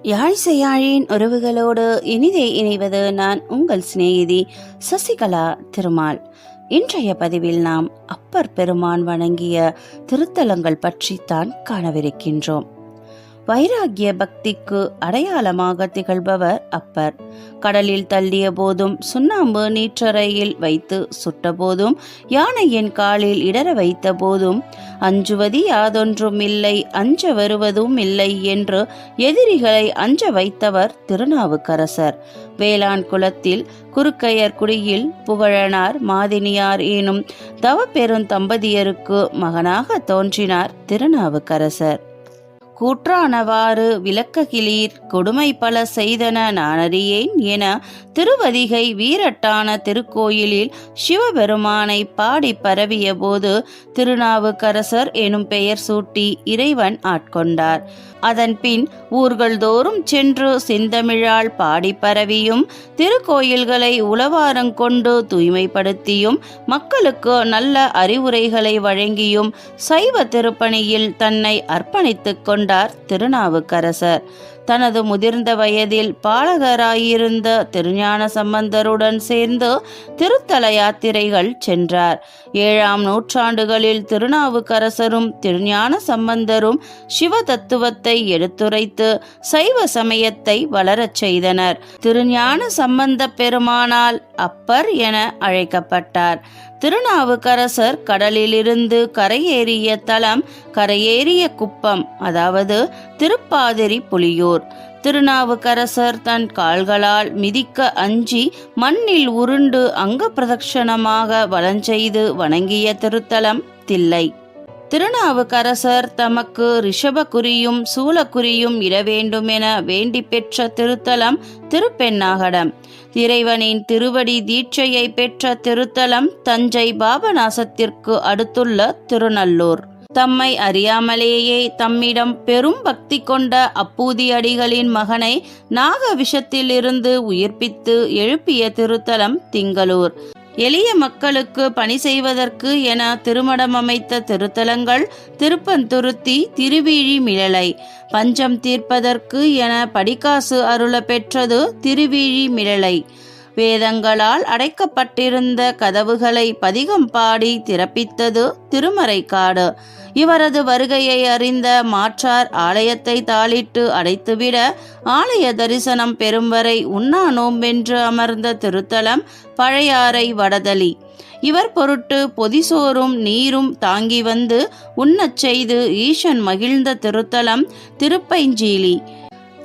யாழிசையாழின் உறவுகளோடு இனிதே இணைவது நான் உங்கள் சிநேகிதி சசிகலா திருமால். இன்றைய பதிவில் நாம் அப்பர் பெருமான் வணங்கிய திருத்தலங்கள் பற்றித்தான் காணவிருக்கின்றோம். வைராகிய பக்திக்கு அடையாளமாக திகழ்பவர் அப்பர். கடலில் தள்ளிய போதும் சுண்ணாம்பு நீற்றறையில் வைத்து சுட்ட போதும் யானையின் காலில் இடர வைத்த போதும் அஞ்சுவது யாதொன்றும் இல்லை அஞ்ச வருவதும் இல்லை என்று எதிரிகளை அஞ்ச வைத்தவர் திருநாவுக்கரசர். வேளாண் குலத்தில் குறுக்கையர் குடியில் புகழனார் மாதினியார் எனும் தவப்பெருந் தம்பதியருக்கு மகனாக தோன்றினார் திருநாவுக்கரசர். கூற்றானவாறு விளக்ககிலீர் கொடுமை பல செய்தன நானறியேன் என திருவதிகை வீரட்டான திருக்கோயிலில் சிவபெருமானை பாடி பரவிய போது திருநாவுக்கரசர் எனும் பெயர் சூட்டி இறைவன் ஆட்கொண்டார். அதன்பின் ஊர்கள் தோறும் சென்று செந்தமிழால் பாடி பரவியும் திருக்கோயில்களை உளவாரங்கொண்டு தூய்மைப்படுத்தியும் மக்களுக்கு நல்ல அறிவுரைகளை வழங்கியும் சைவ திருப்பணியில் தன்னை அர்ப்பணித்துக் கொண்டார் திருநாவுக்கரசர். தனது முதிர்ந்த வயதில் பாலகராயிருந்த திருஞான சம்பந்தருடன் சேர்ந்து திருத்தல யாத்திரைகள் சென்றார். ஏழாம் நூற்றாண்டுகளில் திருநாவுக்கரசரும் திருஞான சம்பந்தரும் சிவ தத்துவத்தை எடுத்துரைத்து சைவ சமயத்தை வளரச் செய்தனர். திருஞான சம்பந்த பெருமானால் அப்பர் என அழைக்கப்பட்டார். திருநாவுக்கரசர் கடலிலிருந்து கரையேறிய தலம் கரையேறிய குப்பம் அதாவது திருப்பாதிரி புலியூர். திருநாவுக்கரசர் தன் கால்களால் மிதிக்க அஞ்சி மண்ணில் உருண்டு அங்க பிரதட்சணமாக வலஞ்செய்து வணங்கிய திருத்தலம் தில்லை. திருநாவுக்கரசர் தமக்கு ரிஷபக்குரியும் சூலக்குரியும் இட வேண்டுமென வேண்டி பெற்ற திருத்தலம் திருப்பெண்ணாகடம் இறைவனின் திருவடி தீட்சையை பெற்ற திருத்தலம் தஞ்சை பாபநாசத்திற்கு அடுத்துள்ள திருநல்லூர். தம்மை அறியாமலேயே தம்மிடம் பெரும் பக்தி கொண்ட அப்பூதி அடிகளின் மகனை நாக விஷத்திலிருந்து உயிர்ப்பித்து எழுப்பிய திருத்தலம் திங்களூர். எளிய மக்களுக்கு பணி செய்வதற்கு என திருமணம் அமைத்த திருத்தலங்கள் திருப்பந்துருத்தி திருவிழி மிளலை பஞ்சம் தீர்ப்பதற்கு என படிக்காசு அருள பெற்றது திருவிழி மிளலை வேதங்களால் அடைக்கப்பட்டிருந்த கதவுகளை பதிகம் பாடி திறப்பித்தது திருமறைக்காடு. இவரது வருகையை அறிந்த மாற்றார் ஆலயத்தை தாளிட்டு அடைத்துவிட ஆலய தரிசனம் பெறும் வரை உண்ணா நோம்பென்று அமர்ந்த திருத்தலம் பழையாறை வடதலி. இவர் பொருட்டு பொதிசோறும் நீரும் தாங்கி வந்து உண்ணச் செய்து ஈசன் மகிழ்ந்த திருத்தலம் திருப்பைஞ்சீலி.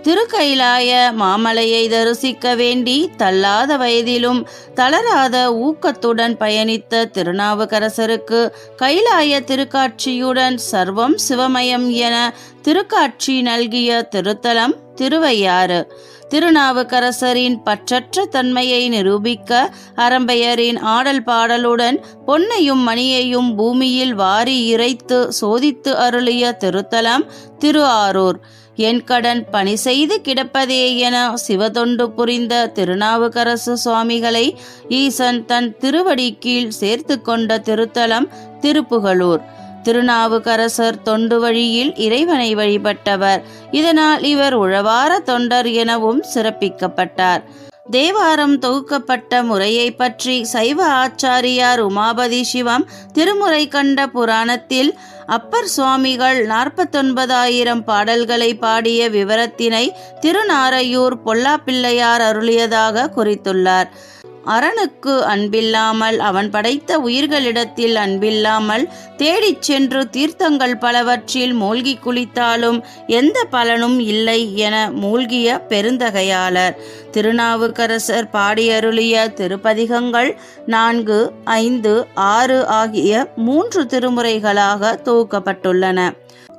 திருக்கைலாய மாமலையை தரிசிக்க வேண்டி தள்ளாத வயதிலும் தளராத ஊக்கத்துடன் பயணித்த திருநாவுக்கரசருக்கு கைலாய திருக்காட்சியுடன் சர்வம் சிவமயம் என திருக்காட்சி நல்கிய திருத்தலம் திருவையாறு. திருநாவுக்கரசரின் பற்றற்ற தன்மையை நிரூபிக்க அரம்பையரின் ஆடல் பாடலுடன் பொன்னையும் மணியையும் பூமியில் வாரி இறைத்து சோதித்து அருளிய திருத்தலம் திரு ஆரூர் என் கடன் பணி செய்து கிடப்பதே என சிவதொண்டு புரிந்த திருநாவுக்கரசு சுவாமிகளை ஈசன் தன் திருவடி கீழ் சேர்த்து கொண்ட திருத்தலம் திருப்புகலூர். திருநாவுக்கரசர் தொண்டு வழியில் இறைவனை வழிபட்டவர். இதனால் இவர் உழவார தொண்டர் எனவும் சிறப்பிக்கப்பட்டார். தேவாரம் தொகுக்கப்பட்ட முறையை பற்றி சைவ ஆச்சாரியார் உமாபதி சிவம் திருமுறை கண்ட புராணத்தில் அப்பர் சுவாமிகள் நாற்பத்தொன்பதாயிரம் பாடல்களை பாடிய விவரத்தினை திருநாரையூர் பொல்லாப்பிள்ளையார் அருளியதாக குறித்துள்ளார். அரணுக்கு அன்பில்லாமல் அவன் படைத்த உயிர்களிடத்தில் அன்பில்லாமல் தேடிச் சென்று தீர்த்தங்கள் பலவற்றில் மூழ்கி குளித்தாலும் எந்த பலனும் இல்லை என மூழ்கிய பெருந்தகையாளர். திருநாவுக்கரசர் பாடியருளிய திருப்பதிகங்கள் நான்கு ஐந்து ஆறு ஆகிய மூன்று திருமுறைகளாக தொகுக்கப்பட்டுள்ளன.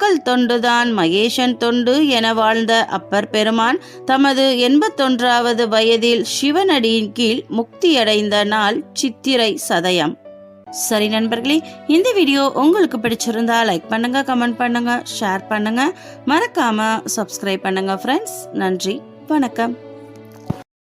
மக்கள் தொண்டுதான் மகேஷன் தொண்டு என வாழ்ந்த அப்பர் பெருமான் தமது எண்பத்தொன்றாவது வயதில் சிவனடியின் கீழ் முக்தியடைந்த நாள் சித்திரை சதயம். சரி நண்பர்களே இந்த வீடியோ உங்களுக்கு பிடிச்சிருந்தா லைக் பண்ணுங்க கமெண்ட் பண்ணுங்க ஷேர் பண்ணுங்க. மறக்காம சப்ஸ்கிரைப் பண்ணுங்க ஃப்ரெண்ட்ஸ் நன்றி வணக்கம்.